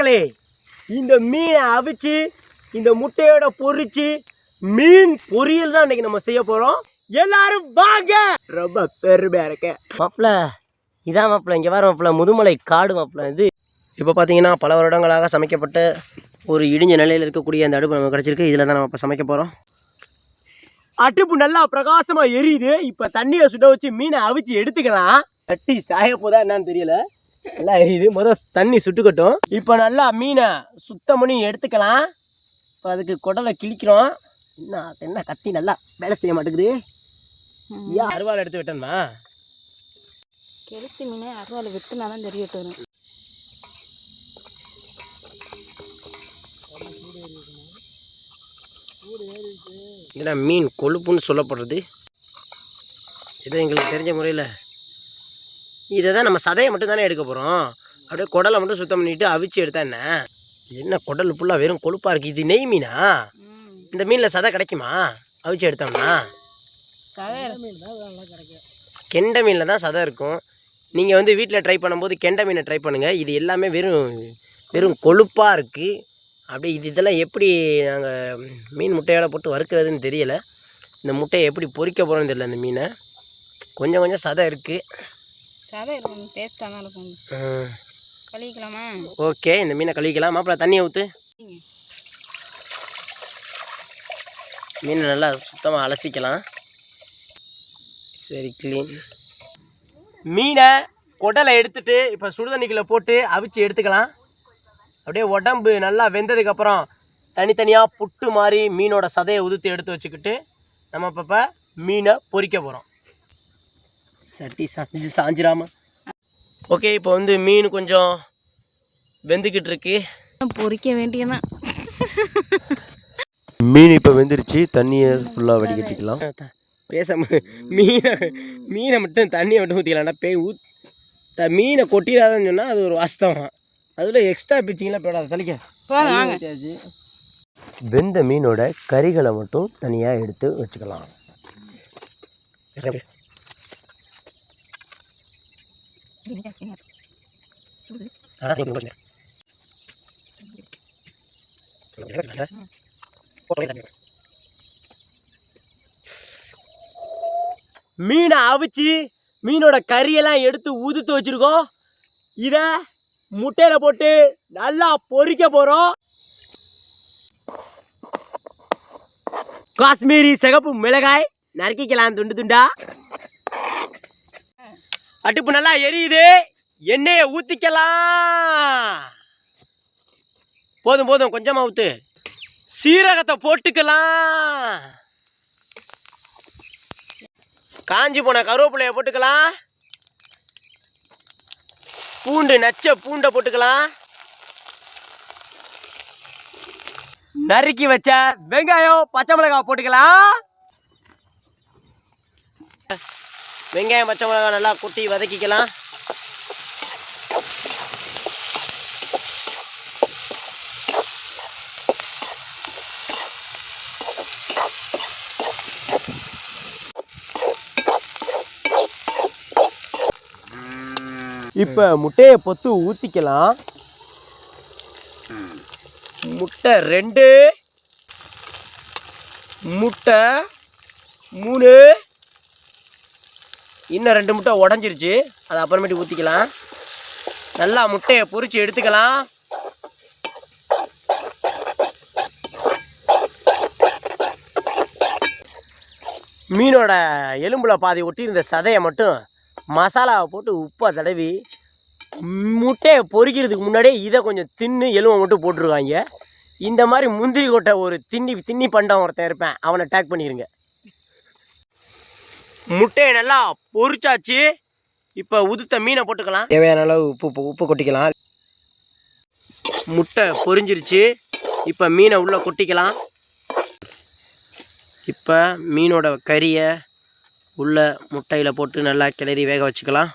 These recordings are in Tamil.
மக்களே இந்த மீனை அவிச்சு இந்த முட்டையோட பொறிச்சு மீன் பொரியல் தான் இன்னைக்கு நம்ம செய்ய போறோம். எல்லாரும் வாங்க! ரொம்ப பெருமையா இருக்க. மாப்பிள இதான் மாப்பிள இங்க வர மாப்பிள முதுமலை காடு மாப்பிள இது. இப்போ பார்த்தீங்கன்னா பல வருடங்களாக சமைக்கப்பட்ட ஒரு இடிஞ்ச நிலையில் இருக்கக்கூடிய அந்த அடுப்பு நமக்கு கிடச்சிருக்கு. இதில் தான் நம்ம இப்போ சமைக்க போகிறோம் அடுப்பு நல்லா பிரகாசமா எரியுது. இப்போ தண்ணியை சுட வச்சு மீனை அவிச்சு எடுத்துக்கலாம். கட்டி சாய போதா என்னன்னு தெரியல. நல்லா எரியுது முதல் தண்ணி சுட்டுக்கட்டும். இப்போ நல்லா மீனை சுத்தம் பண்ணி எடுத்துக்கலாம். இப்போ அதுக்கு குடலை கிழிக்கிறோம். என்ன என்ன கத்தி நல்லா வேலை செய்ய மாட்டேங்குது. ஏன் அருவாள் எடுத்து விட்டேன்னா கெளுத்தி மீன் அருவாள் வெட்டுனா தான் தெரியட்டு வரும். ஏன்னா மீன் கொழுப்புன்னு சொல்லப்படுறது? இது எங்களுக்கு தெரிஞ்ச முறையில் இதை தான் நம்ம சதையை மட்டும் தானே எடுக்க போகிறோம் அப்படியே குடலை மட்டும் சுத்தம் பண்ணிட்டு அவிச்சு எடுத்தா என்ன? என்ன குடல் ஃபுல்லாக வெறும் கொழுப்பாக இருக்குது இது நெய் மீனா? இந்த மீனில் சதை கிடைக்குமா? அவிச்சு எடுத்தோம்னா? கெண்டை மீனில் தான் சதை இருக்கும். நீங்கள் வந்து வீட்டில் ட்ரை பண்ணும்போது கெண்டை மீனை ட்ரை பண்ணுங்கள் இது எல்லாமே வெறும் வெறும் கொழுப்பாக இருக்குது அப்படியே இது இதெல்லாம் எப்படி நாங்கள் மீன் முட்டையோட போட்டு வறுக்கிறதுன்னு தெரியல. இந்த முட்டையை எப்படி பொரிக்க போகிறோன்னு தெரியல இந்த மீனை. கொஞ்சம் கொஞ்சம் சதை இருக்குது டேஸ்ட்டாக தான் இருக்கும் கழுவிக்கலாமா? ஓகே இந்த மீனை கழுவிக்கலாம். மாப்பிள்ள தண்ணியை ஊற்று மீனை நல்லா சுத்தமாக அலசிக்கலாம். சரி க்ளீன் மீனை குடலை எடுத்துட்டு இப்போ சுடுதண்ணிக்குள்ளே போட்டு அவிச்சு எடுத்துக்கலாம். அப்படியே உடம்பு நல்லா வெந்ததுக்கப்புறம் தனித்தனியாக புட்டு மாதிரி மீனோட சதையை உதுத்து எடுத்து வச்சுக்கிட்டு நம்ம இப்போ இப்போ மீனை பொரிக்க போகிறோம் சட்டி சாஞ்சு சாஞ்சிராம ஓகே இப்போ வந்து மீன் கொஞ்சம் வெந்துக்கிட்டு இருக்கு பொரிக்க வேண்டியதான் மீன் இப்போ வெந்துருச்சு தண்ணியை ஃபுல்லாக வடிகட்டிக்கலாம். பேச மீனை மீனை மட்டும் தண்ணியை மட்டும் ஊற்றிக்கலாம்டா பேய் ஊத் த மீனை கொட்டிடாதன்னு சொன்னால் அது ஒரு வாஸ்தவம். அதில் எக்ஸ்ட்ரா பிச்சிங்களாம் போடாது தலிக்க. வெந்த மீனோட கறிகளை மட்டும் தனியாக எடுத்து வச்சுக்கலாம் ஆ, கொஞ்சம் கொஞ்சம். மீனை அவிச்சு மீனோட கறியெல்லாம் எடுத்து ஊதுத்து வச்சிருக்கோம். இதை முட்டையில போட்டு நல்லா பொறிக்க போறோம். காஷ்மீரி சிகப்பு மிளகாய் நறுக்கிக்கலாம் துண்டு துண்டா. அடுப்பு நல்லா எரியுது. எண்ணெயை ஊற்றிக்கலாம் போதும் போதும் கொஞ்சமாக ஊற்று சீரகத்தை போட்டுக்கலாம். காஞ்சி போன கருவேப்பிலையை போட்டுக்கலாம். பூண்டு நச்ச பூண்டை போட்டுக்கலாம். நறுக்கி வச்ச வெங்காயம் பச்சை மிளகாய் போட்டுக்கலாம். வெங்காயம் பச்சை மிளகாய் நல்லா குட்டி வதக்கிக்கலாம். இப்போ முட்டையை பொத்து ஊற்றிக்கலாம் முட்டை ரெண்டு முட்டை மூணு இன்னும் ரெண்டு முட்டை உடஞ்சிருச்சு. அதை அப்புறமேட்டு ஊற்றிக்கலாம் நல்லா முட்டையை பொறிச்சு எடுத்துக்கலாம். மீனோட எலும்பில் பாதி ஒட்டி இருந்த சதையை மட்டும் மசாலாவை போட்டு உப்பை தடவி முட்டையை பொரிக்கிறதுக்கு முன்னாடியே இதை கொஞ்சம் தின்னு எலும்பை மட்டும் போட்டுருவாங்க. இந்த மாதிரி முந்திரி கொட்டை ஒரு தின்னி தின்னி பண்டம் ஒருத்தன் இருப்பேன். அவனை டேக் பண்ணிடுங்க முட்டையை நல்லா பொரிச்சாச்சு. இப்போ உதுத்த மீனை போட்டுக்கலாம். தேவையான அளவு உப்பு உப்பு- உப்பு கொட்டிக்கலாம். முட்டை பொரிஞ்சிருச்சு. இப்போ மீனை உள்ளே கொட்டிக்கலாம். இப்போ மீனோட கறியை உள்ள முட்டையில் போட்டு நல்லா கிளறி வேக வச்சுக்கலாம்.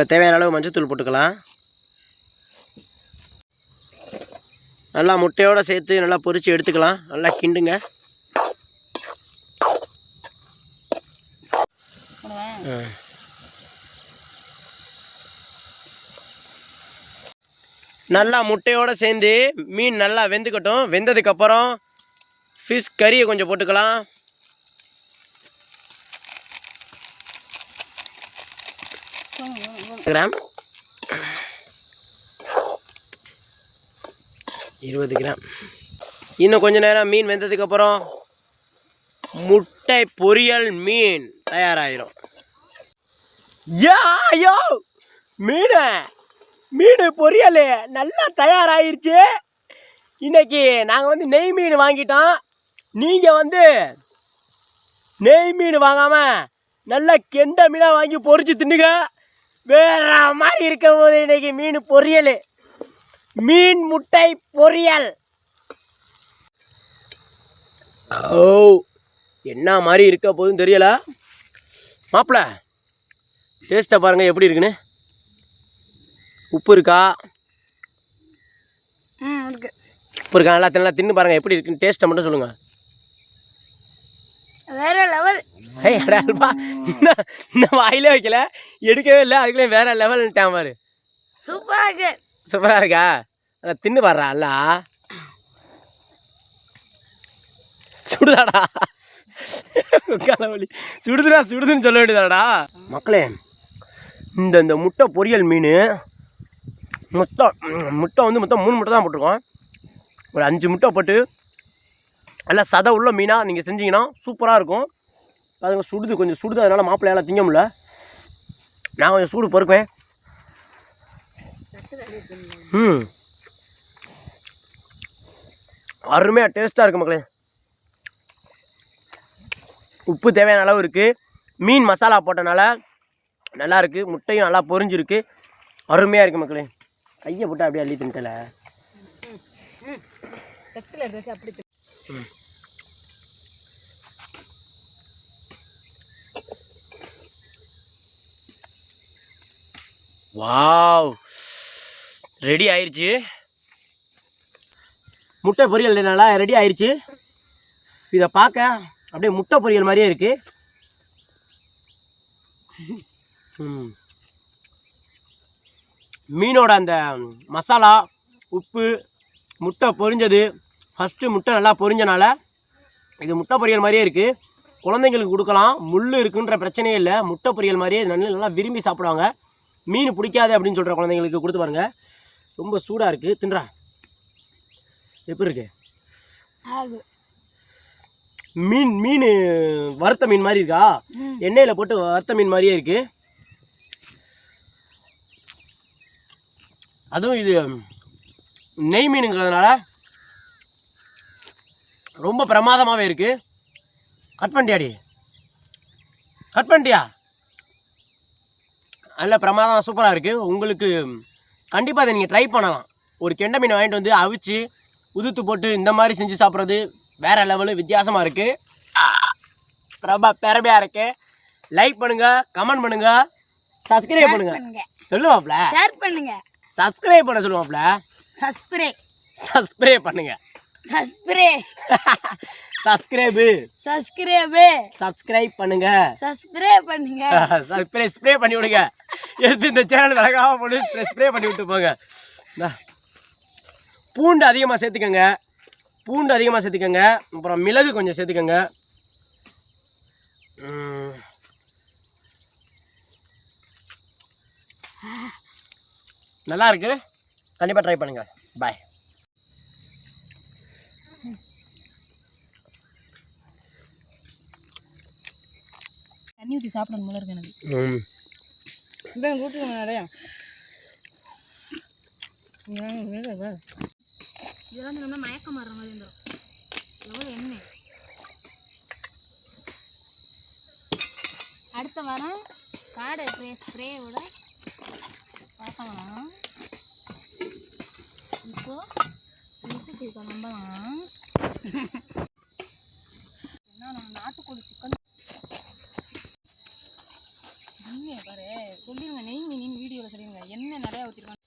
இப்போ தேவையான அளவு மஞ்சத்தூள் போட்டுக்கலாம். நல்லா முட்டையோடு சேர்த்து நல்லா பொறித்து எடுத்துக்கலாம். நல்லா கிண்டுங்க. நல்லா முட்டையோடு சேர்ந்து மீன் நல்லா வெந்துக்கட்டும். வெந்ததுக்கப்புறம் ஃபிஷ் கறியை கொஞ்சம் போட்டுக்கலாம். கிராம். இருபது கிராம். இன்னும் கொஞ்ச நேரம் மீன் வெந்ததுக்கப்புறம் முட்டை பொரியல் மீன் தயாராகிடும் ஐயோ மீன் மீன் பொரியல் நல்லா தயாராகிருச்சு இன்னைக்கு நாங்கள் வந்து நெய் மீன் வாங்கிட்டோம். நீங்கள் வந்து நெய் மீன் வாங்காமல் நல்லா கெண்ட மீனாக வாங்கி பொறிச்சு தின்னுங்க வேற மாதிரி இருக்க போது இன்னைக்கு மீன் பொரியல். மீன் முட்டை பொரியல். ஓ என்ன மாதிரி இருக்க போதுன்னு தெரியல. மாப்பிள்ள டேஸ்ட்டை பாருங்கள் எப்படி இருக்குன்னு. உப்பு இருக்கா? ம் இருக்கு. உப்பு இருக்கா? நல்லா நல்லா தின்னு பாருங்கள் எப்படி இருக்குன்னு. டேஸ்ட்டை மட்டும் சொல்லுங்கள் வேற லெவல் ஹே அடால்பா இன்னும் வாயிலே வைக்கல. எடுக்கவே இல்லை. அதுக்குள்ளே வேற லெவல் பாரு. சூப்பரா இருக்கு. சூப்பராக இருக்கா? அதை தின்னு பாடுறா அல்ல. சுடுதாடா. காலவலி சுடுதுடா சுடுதுன்னு சொல்ல வேண்டியதாடா மக்களே இந்த இந்த முட்டை பொரியல் மீன் முட்டை ம், முட்டை வந்து மொத்தம் மூணு முட்டை தான் போட்டிருக்கோம். ஒரு அஞ்சு முட்டை போட்டு நல்லா சதை உள்ள மீனாக நீங்கள் செஞ்சீங்கன்னா சூப்பராக இருக்கும். அதுங்க சுடுது கொஞ்சம் சுடுது அதனால் மாப்பிள்ளையால் திங்க முடியல. நான் கொஞ்சம் சூடு பொறுப்பேன் ம். அருமையாக டேஸ்ட்டாக இருக்கு மக்களே. உப்பு தேவையான அளவு இருக்குது மீன் மசாலா போட்டனால நல்லா இருக்குது முட்டையும் நல்லா பொரிஞ்சிருக்கு. அருமையாக இருக்குது மக்களே. கையை போட்டு அப்படியே அள்ளி தின்ட்டல தட்டில் அப்படி வாவ். ரெடி ஆயிடுச்சு முட்டை பொரியல் நல்லா ரெடி ஆயிடுச்சு இதை பார்க்க அப்படியே முட்டை பொரியல் மாதிரியே இருக்கு. ம். மீனோட அந்த மசாலா உப்பு முட்டை பொரிஞ்சது. ஃபஸ்ட்டு முட்டை நல்லா பொரிஞ்சனால இது முட்டை பொரியல் மாதிரியே இருக்குது குழந்தைங்களுக்கு கொடுக்கலாம். முள் இருக்குன்ற பிரச்சனையே இல்லை. முட்டை பொரியல் மாதிரியே நல்லா நல்லா விரும்பி சாப்பிடுவாங்க. மீன் பிடிக்காது அப்படின்னு சொல்கிற குழந்தைங்களுக்கு கொடுத்து பாருங்க. ரொம்ப சூடாக இருக்குது தின்றா. எப்படி இருக்கு? மீன் மீன் வறுத்த மீன் மாதிரி இருக்கா. எண்ணெயில் போட்டு வறுத்த மீன் மாதிரியே இருக்கு. அதுவும் இது நெய் மீனுங்கிறதுனால ரொம்ப பிரமாதமாகவே இருக்கு. கட் பண்ணிட்டியாடி? கட் பண்ணிட்டியா? நல்ல பிரமாதம் சூப்பராக இருக்குது உங்களுக்கு கண்டிப்பாக அதை நீங்கள் ட்ரை பண்ணலாம். ஒரு கெண்டை மீன் வாங்கிட்டு வந்து அவிச்சு உதுத்து போட்டு இந்த மாதிரி செஞ்சு சாப்பிட்றது வேற லெவலு வித்தியாசமாக இருக்குது பிரபா பெருமையாக இருக்கு. லைக் பண்ணுங்க கமெண்ட் பண்ணுங்க சப்ஸ்கிரைப் பண்ணுங்க. பண்ணுங்க. சொல்லுவாப்ல? ஷேர் பண்ணுங்க. சப்ஸ்கிரைப் பண்ண சொல்லுவாப்ல? சஸ்பிரே சப்ஸ்கிரைப் பண்ணுங்க. சஸ்பிரே சப்ஸ்கிரைபு சஸ்கிரேபு சப்ஸ்கிரைப் பண்ணுங்க. சஸ்பிரே பண்ணுங்க. ஸ்ப்ரே ஸ்ப்ரே பண்ணி விடுங்க. எடுத்து இந்த சேனல் விலகாம போட்டு ஸ்ப்ரே பண்ணி விட்டு போங்க. பூண்டு அதிகமாக சேர்த்துக்கோங்க. பூண்டு அதிகமாக சேர்த்துக்கோங்க. அப்புறம் மிளகு கொஞ்சம் சேர்த்துக்கோங்க. நல்லா இருக்கு. கண்டிப்பாக ட்ரை பண்ணுங்க. பாய் தண்ணி ஊற்றி சாப்பிடணும் இருக்கு எனக்கு. ம். இதான் ஊற்றுங்க நிறையா இதெல்லாம் நம்ம மயக்கம் வர்ற மாதிரி இருந்தோம் எவ்வளோ எண்ணெய்? அடுத்த வாரம் காடை ஸ்ப்ரே ஸ்ப்ரேயோட பார்க்கலாம் இப்போது வீட்டுக்கு கிளம்பலாம் என்ன நம்ம நாட்டுக்கோழி சிக்கன் நீங்கள் பாரு சொல்லிடுங்க நெய் மீன் வீடியோவில் சொல்லிடுங்க எண்ணெய் நிறையா ஊற்றிருக்காங்க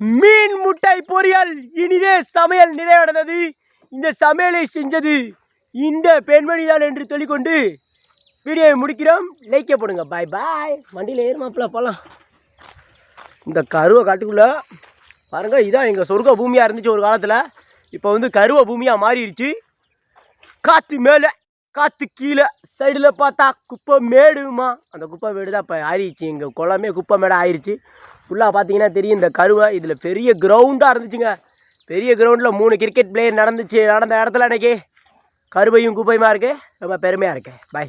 மீன் முட்டை பொரியல் இனிதே சமையல் நிறைவடைந்தது. இந்த சமையலை செஞ்சது இந்த பெண்மணி தான் என்று சொல்லிக்கொண்டு வீடியோவை முடிக்கிறோம். லைக்கே போடுங்க. பாய் பாய் வண்டியில் ஏறுமாப்பில போகலாம் இந்த கருவை காட்டுக்குள்ள பாருங்க இதான் எங்கள் சொர்க்க பூமியாக இருந்துச்சு ஒரு காலத்தில். இப்போ வந்து கருவ பூமியாக மாறிடுச்சு. காற்று மேலே காற்று கீழே சைடில் பார்த்தா குப்பை மேடுமா? அந்த குப்பை மேடு தான் இப்போ ஆறிடுச்சு. எங்கள் குளமே குப்பை மேடாக ஆயிடுச்சு ஃபுல்லாக பார்த்தீங்கன்னா தெரியும் இந்த கருவை இதில் பெரிய கிரவுண்டாக இருந்துச்சுங்க. பெரிய கிரவுண்டில் மூணு கிரிக்கெட் பிளேயர் நடந்துச்சு நடந்த இடத்துல அன்றைக்கி கருவையும் குப்பையுமா இருக்குது ரொம்ப பெருமையாக இருக்கேன் பாய்